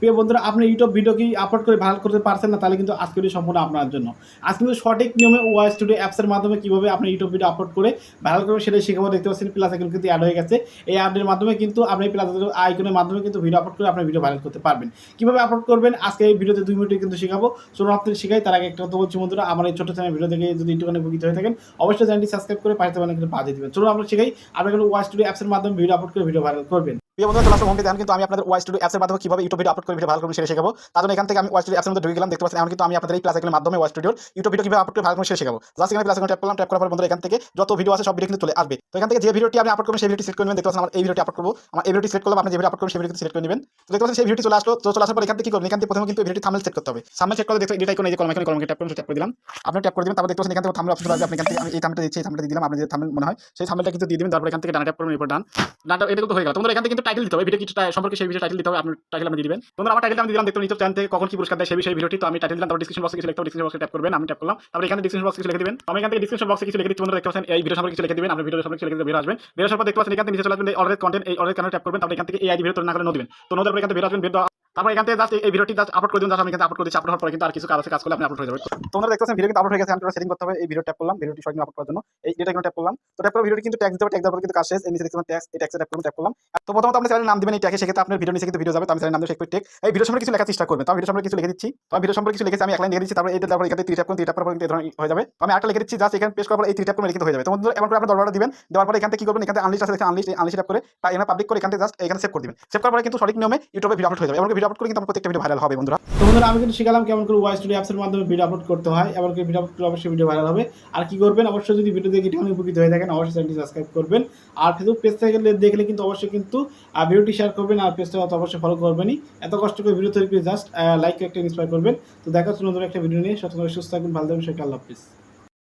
প্রিয় বন্ধুরা, আপনি ইউটিউব ভিডিও কি আপলোড করে ভাইরাল করতে পারছেন না, তাহলে কিন্তু আজকে ভিডিও সম্পূর্ণ আপনার জন্য। আজকে কিন্তু সঠিক নিয়মে ওয়াই স্টুডিও অ্যাপসের মাধ্যমে কীভাবে আপনি ইউটিউব ভিডিও আপলোড করে ভাইরাল করবেন সেটাই শেখাবো। দেখতে পাচ্ছেন প্লাস আইকন কিন্তু অ্যাড হয়ে গেছে। এই অ্যাপের মাধ্যমে কিন্তু আপনি প্লাস আইকনের মাধ্যমে কিন্তু ভিডিও আপলোড করে আপনি ভিডিও ভাইরাল করতে পারবেন। কীভাবে আপলোড করবেন? আজকে এই ভিডিওতে দুই মিনিটে কিন্তু শেখাবো। চলুন আপনি শিখাই। তার আগে একটা কথা বলছি বন্ধুরা, আমার এই ছোট চ্যানেল ভিডিও দেখে যদি একটুখানি উপকৃত হয়ে থাকেন, অবশ্যই চ্যানেলটি সাবস্ক্রাইব করে পাশে কিন্তু বাজিয়ে দিবেন। চলুন আমরা শিখাই কিন্তু ওয়াই স্টুডিও অ্যাপসের মাধ্যমে ভিডিও আপলোড করে ভিডিও ভাইরাল করবেন। প্রিয় বন্ধুরা ক্লাস হোম দেখেন কিন্তু আমি আপনাদের ওয়াই স্টুডিও অ্যাপসের মাধ্যমে কীভাবে ইউটিউব ভিডিও আপলোড করে ভিডিও ভালো করে সেটা শেখাবো। তার জন্য এখান থেকে আমি ওয়াই স্টুডিও অ্যাপসের মধ্যে ঢুকে গেলাম, দেখতে পাচ্ছেন এখন কিন্তু আমি আপনাদের এই ক্লাস আইকনের মাধ্যমে ওয়াই স্টুডিওর ইউটিউব ভিডিও কীভাবে আপলোড করে ভালো করে সেটা শেখাবো। জাস্ট এখানে আইকন ট্যাপ করলাম ট্যাপ করার পর বন্ধুরা এখান থেকে যত ভিডিও আছে সব ভিডিও কিন্তু চলে আসবে। তো এখান থেকে যে ভিডিওটি আমি আপলোড করব সেই ভিডিওটি সিলেক্ট করে নেবেন, দেখতে পাচ্ছেন আমার এই ভিডিওটি আপলোড করব। আমার এই ভিডিওটি সিলেক্ট করলাম, আপনি যে ভিডিও আপলোড করবেন, সেই ভিডিওটি সিলেক্ট করে নেবেন। তো দেখতে পাচ্ছেন, সেই ভিডিওটি চলে আসলো। তো চলে আসার পর এখান থেকে কি করবেন? এখান থেকে প্রথমে কিন্তু ভিডিওটি থামলে সেট করতে হবে। সামনে সেট করে দেখতে এডিট আইকন এই যে কলম এখানে কলমকে ট্যাপ করে ট্যাপ করে দিলাম। আপনি ট্যাপ করে দিবেন, তারপর দেখতে পাচ্ছেন, এখান থেকে থামলে অপশন আসবে। আপনি এখান থেকে আমি এই থামটা দিচ্ছি, এই থামটা দিয়ে দিলাম আপনি যে থামলে মনে হয়, সেই থামলটা কিন্তু দিয়ে দিবেন, তারপর এখান থেকে ডান ট্যাপ করবেন, এরপর ডান। ডানটা, এটা কিন্তু হয়ে গেল। তোমরা এখান থেকে কিন্তু টাইটেল দিতে হবে ভিডিও কিছু সম্পর্কে সেই বিষয়ে টাইটেল দিতে হবে, আপনার টাইটেল আমি দিবেন। তোমরা আমার টাইটেল আমি দিলাম দেখতে নিচে চ্যানেল থেকে কখন কি পুরস্কার দেয় সেই বিষয়ে ভিডিওটি তো আমি টাইটেল দিলাম ডিসক্রিপশন বক্সে কিছু লিখতে ডিসক্রিপশন বক্সে ট্যাপ করবেন, আমি ট্যাপ করলাম। তারপর এখানে ডিসক্রিপশন বক্সে কিছু লিখে দিবেন। আমি এখান ডিসক্রিপশন বক্সে কিছু লিখে দিচ্ছি, বন্ধুরা, দেখতে পাচ্ছেন, এই ভিডিও সম্পর্কে কিছু লিখে দিবেন আপনি ভিডিও সম্পর্কে কিছু লিখে বের আসবেন। আসার পর দেখতে পাচ্ছেন, এখান নিচে চলে আসবেন অলরেডি কন্টেন্ট এই অলরেডি কেন ট্যাপ করবেন, তারপর এখান থেকে এই আইডি ভিডিও না করে দিবেন। তো নোদের পর এখান থেকে বের আসবেন দেওয়া তারপর এখান থেকে জাস্ট এই ভিডিওটি জাস্ট আপলোড করে দিন জাস্ট আমি এখানে আপলোড করে দিচ্ছি আপলোড হওয়ার পরে কিন্তু আর কিছু কাজ আছে কাজ করলে আপনি আপলোড হয়ে যাবে। তোমরা দেখতে পাচ্ছেন ভিডিও কিন্তু আপলোড হয়ে গেছে, আমি সেটিং করতে হবে, এই ভিডিও ট্যাপ করলাম ভিডিওটি সঠিক আপলোড করার জন্য। এই ডেটা এখানে ট্যাপ করলাম। তো ট্যাপ করে ভিডিওটি কিন্তু দিতে হবে ট্যাগ দেওয়ার কিন্তু কাজ শেষ, এই নিচে দেখতে ট্যাক্স এই ট্যাক্সে ট্যাপ করলাম তো প্রথমত আপনি চ্যানেলের নাম দিবেন, এই ট্যাগে সেক্ষেত্রে আপনার ভিডিও নিচে কিন্তু ভিডিও যাবে আমি চ্যানেলের নাম দিয়ে শেখ এই ভিডিও সম্পর্কে কিছু লেখার চেষ্টা করবেন, তো আমি ভিডিও সম্পর্কে কিছু লিখে দিচ্ছি, তো আমি ভিডিও সম্পর্কে কিছু লিখেছি, আমি এক লাইন লিখে দিচ্ছি, তারপর এই তারপর এখানে ত্রি ট্যাপ করুন ত্রি ট্যাপ করার এই ধরনের হয়ে যাবে। আমি একটা লিখে দিচ্ছি জাস্ট এখানে পেশ করার পর এই ত্রি ট্যাপ করে লিখিত হয়ে যাবে। তো বন্ধুরা, এমন করে আপনি দরবারটা দিবেন, দেওয়ার পরে এখান থেকে কি করবেন, এখান আনলিস্ট আছে, দেখেন আনলিস্ট আনলিস্ট করে, বা এখানে পাবলিক করে এখান জাস্ট এখানে সেভ করে দিবেন। সেভ করার পরে কিন্তু সঠিক নিয়মে ইউটিউবে ভিডিও আপলোড হয়ে যাবে। এমনকি ভিডিও আপলোড করে কিন্তু আমার প্রত্যেকটা ভিডিও ভাইরাল হবে, বন্ধুরা। তো বন্ধুরা, আমি কিন্তু শিখালাম কেমন করে ওয়াই স্টুডিও অ্যাপসের মাধ্যমে ভিডিও আপলোড করতে হয়। এমনকি ভিডিও আপলোড করে অবশ্যই ভিডিও ভাইরাল হবে। আর কি করবেন? অবশ্যই যদি ভিডিও দেখে একটু উপকৃত হয়ে থাকেন, অবশ্যই চ্যানেলটি সাবস্ক্রাইব করবেন। আর ফেসবুক পেজ থেকে দেখলে কিন্তু অবশ্যই কিন্তু ভিডিওটি শেয়ার করবেন আর পেজটা তো অবশ্যই ফলো করবেনই। এত কষ্ট করে ভিডিও তৈরি করে জাস্ট লাইক একটা ইন্সপায়ার করবেন। তো দেখা হচ্ছে নতুন একটা ভিডিও নিয়ে। সচেতন সুস্থ থাকুন, ভালো থাকুন, সবাইকে আল্লাহ হাফিজ।